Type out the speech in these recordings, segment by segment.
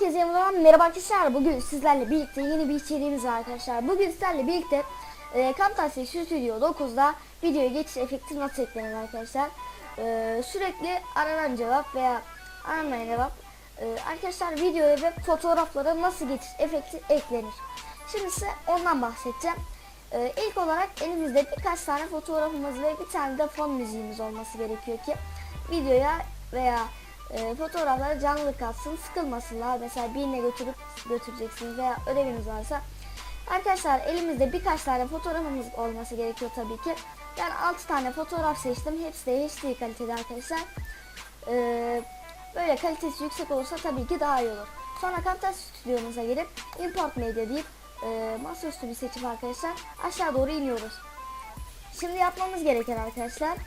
Herkese yeniden merhaba arkadaşlar. Bugün sizlerle birlikte yeni bir içeriğimiz var arkadaşlar. Bugün sizlerle birlikte e, Camtasia Studio 9'da videoya geçiş efekti nasıl eklenir arkadaşlar. E, sürekli aranan cevap veya aranmayan cevap. E, arkadaşlar videoya ve fotoğraflara nasıl geçiş efekti eklenir. Şimdi size ondan bahsedeceğim. E, ilk olarak elimizde birkaç tane fotoğrafımız ve bir tane de fon müziğimiz olması gerekiyor ki videoya veya e, fotoğraflara canlılık katsın, sıkılmasınlar. Mesela birine götürüp götüreceksiniz veya ödeviniz varsa. Arkadaşlar elimizde birkaç tane fotoğrafımız olması gerekiyor tabii ki. Ben 6 tane fotoğraf seçtim. Hepsi de HD kalitede arkadaşlar. E, böyle kalitesi yüksek olursa tabii ki daha iyi olur. Sonra Camtasia stüdyomuza girip Import Media deyip e, masaüstü bir seçip arkadaşlar aşağı doğru iniyoruz. Şimdi yapmamız gereken arkadaşlar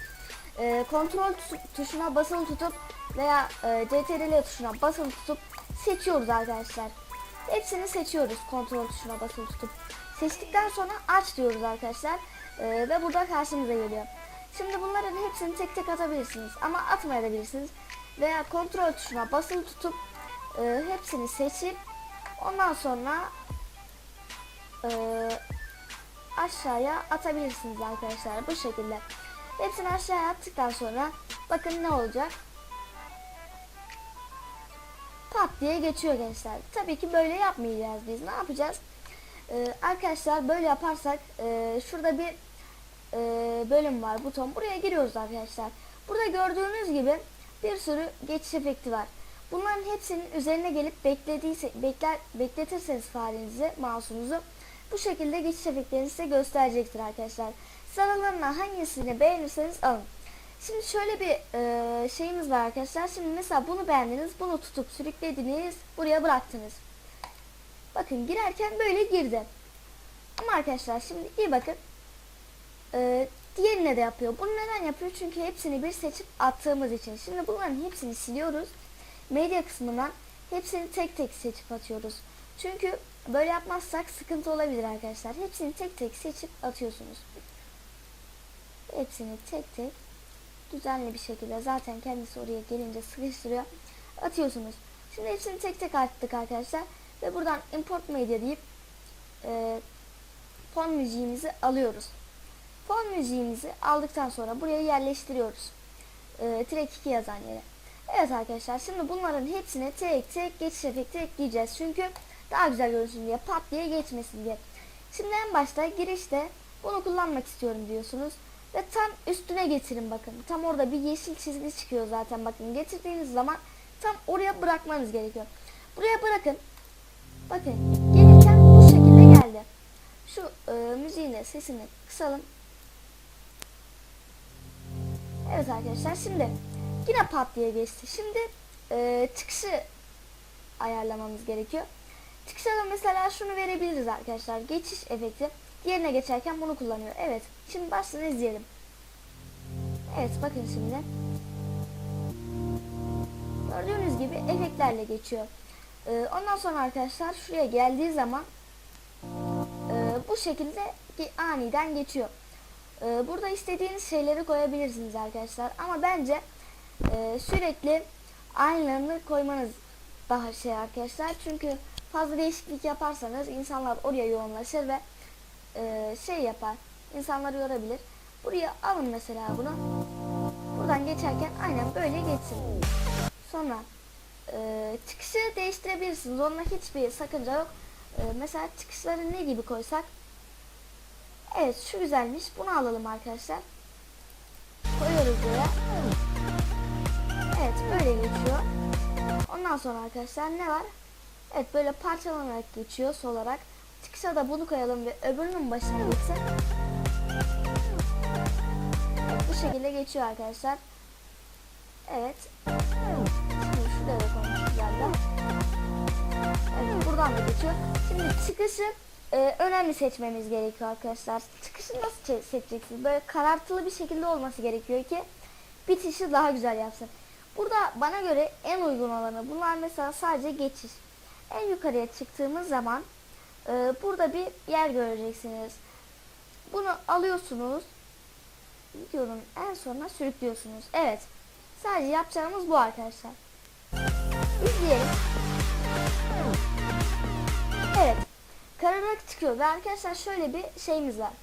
e, kontrol tu- tuşuna basılı tutup veya e, CTRL tuşuna basılı tutup seçiyoruz arkadaşlar. Hepsini seçiyoruz kontrol tuşuna basılı tutup. Seçtikten sonra aç diyoruz arkadaşlar. E, ve burada karşımıza geliyor. Şimdi bunların hepsini tek tek atabilirsiniz ama atmayabilirsiniz. Veya kontrol tuşuna basılı tutup e, hepsini seçip ondan sonra e, aşağıya atabilirsiniz arkadaşlar bu şekilde. Hepsini aşağıya attıktan sonra bakın ne olacak? Pat diye geçiyor gençler. Tabii ki böyle yapmayacağız biz. Ne yapacağız? Ee, arkadaşlar böyle yaparsak e, şurada bir e, bölüm var buton. Buraya giriyoruz arkadaşlar. Burada gördüğünüz gibi bir sürü geçiş efekti var. Bunların hepsinin üzerine gelip beklediyse, bekler, bekletirseniz farenizi, mouse'unuzu bu şekilde geçiş efektlerini size gösterecektir arkadaşlar. Sıralarına hangisini beğenirseniz alın. Şimdi şöyle bir e, şeyimiz var arkadaşlar. Şimdi mesela bunu beğendiniz, bunu tutup sürüklediniz, buraya bıraktınız. Bakın girerken böyle girdi. Ama arkadaşlar şimdi iyi bakın. E, diğerine de yapıyor. Bunu neden yapıyor? Çünkü hepsini bir seçip attığımız için. Şimdi bunların hepsini siliyoruz. Medya kısmından hepsini tek tek seçip atıyoruz. Çünkü böyle yapmazsak sıkıntı olabilir arkadaşlar. Hepsini tek tek seçip atıyorsunuz. Hepsini tek tek düzenli bir şekilde zaten kendisi oraya gelince sıkıştırıyor. Atıyorsunuz. Şimdi hepsini tek tek attık arkadaşlar. Ve buradan import media deyip e, fon müziğimizi alıyoruz. Fon müziğimizi aldıktan sonra buraya yerleştiriyoruz. E, track 2 yazan yere. Evet arkadaşlar şimdi bunların hepsine tek tek geçiş efekti ekleyeceğiz. Çünkü daha güzel görünsün diye pat diye geçmesin diye. Şimdi en başta girişte bunu kullanmak istiyorum diyorsunuz. Ve tam üstüne getirin bakın. Tam orada bir yeşil çizgi çıkıyor zaten bakın. Getirdiğiniz zaman tam oraya bırakmanız gerekiyor. Buraya bırakın. Bakın gelirken bu şekilde geldi. Şu e, müziğin de sesini kısalım. Evet arkadaşlar şimdi yine pat diye geçti. Şimdi e, çıkışı ayarlamamız gerekiyor. Çıkışa da mesela şunu verebiliriz arkadaşlar. Geçiş efekti. Diğerine geçerken bunu kullanıyor. Evet. Şimdi baştan izleyelim. Evet bakın şimdi. Gördüğünüz gibi efektlerle geçiyor. Ee, ondan sonra arkadaşlar şuraya geldiği zaman e, bu şekilde ki aniden geçiyor. Ee, burada istediğiniz şeyleri koyabilirsiniz arkadaşlar. Ama bence e, sürekli aynılarını koymanız daha şey arkadaşlar. Çünkü fazla değişiklik yaparsanız insanlar oraya yoğunlaşır ve e, şey yapar. İnsanları yorabilir. Buraya alın mesela bunu. Buradan geçerken aynen böyle geçsin. Sonra e, çıkışı değiştirebilirsiniz. Onunla hiçbir sakınca yok. E, mesela çıkışları ne gibi koysak? Evet şu güzelmiş. Bunu alalım arkadaşlar. Koyuyoruz buraya. Evet böyle geçiyor. Ondan sonra arkadaşlar ne var? Evet böyle parçalanarak geçiyor sol olarak. Çıkışa da bunu koyalım ve öbürünün başına gitsin. Bu şekilde geçiyor arkadaşlar. Evet. Şimdi şuraya da koymuşuz. Evet buradan da geçiyor. Şimdi çıkışı e, önemli seçmemiz gerekiyor arkadaşlar. Çıkışı nasıl çe- seçeceksiniz? Böyle karartılı bir şekilde olması gerekiyor ki bitişi daha güzel yapsın. Burada bana göre en uygun olanı bunlar mesela sadece geçiş. En yukarıya çıktığımız zaman e, burada bir yer göreceksiniz. Bunu alıyorsunuz. Videonun en sonuna sürüklüyorsunuz. Evet. Sadece yapacağımız bu arkadaşlar. İzleyelim. kararak çıkıyor ve arkadaşlar şöyle bir şeyimiz var.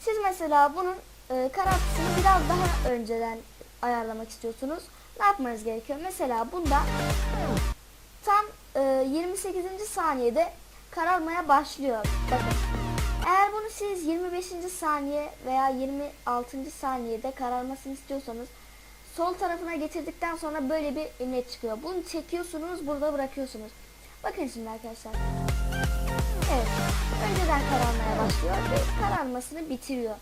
Siz mesela bunun e, karartısını biraz daha önceden ayarlamak istiyorsunuz. Ne yapmanız gerekiyor? Mesela bunda tam e, 28. saniyede kararmaya başlıyor. Bakın. Eğer bunu siz 25. saniye veya 26. saniyede kararmasını istiyorsanız sol tarafına getirdikten sonra böyle bir emniyet çıkıyor. Bunu çekiyorsunuz, burada bırakıyorsunuz. Bakın şimdi arkadaşlar. Evet. Önceden kararmaya başlıyor ve kararmasını bitiriyor.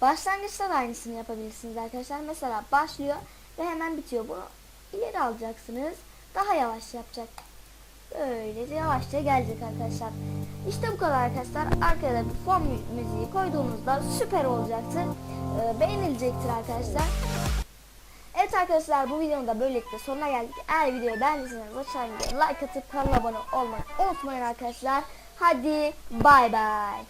Başlangıçta da aynısını yapabilirsiniz arkadaşlar. Mesela başlıyor ve hemen bitiyor. Bunu ileri alacaksınız. Daha yavaş yapacak. Böylece yavaşça gelecek arkadaşlar. İşte bu kadar arkadaşlar. Arkaya da bir fon mü- müziği koyduğunuzda süper olacaktır. Ee, beğenilecektir arkadaşlar. Evet arkadaşlar bu videonun da böylelikle sonuna geldik. Eğer videoyu beğendiyseniz aşağıya like atıp kanala abone olmayı unutmayın arkadaşlar. Hadi bay bay.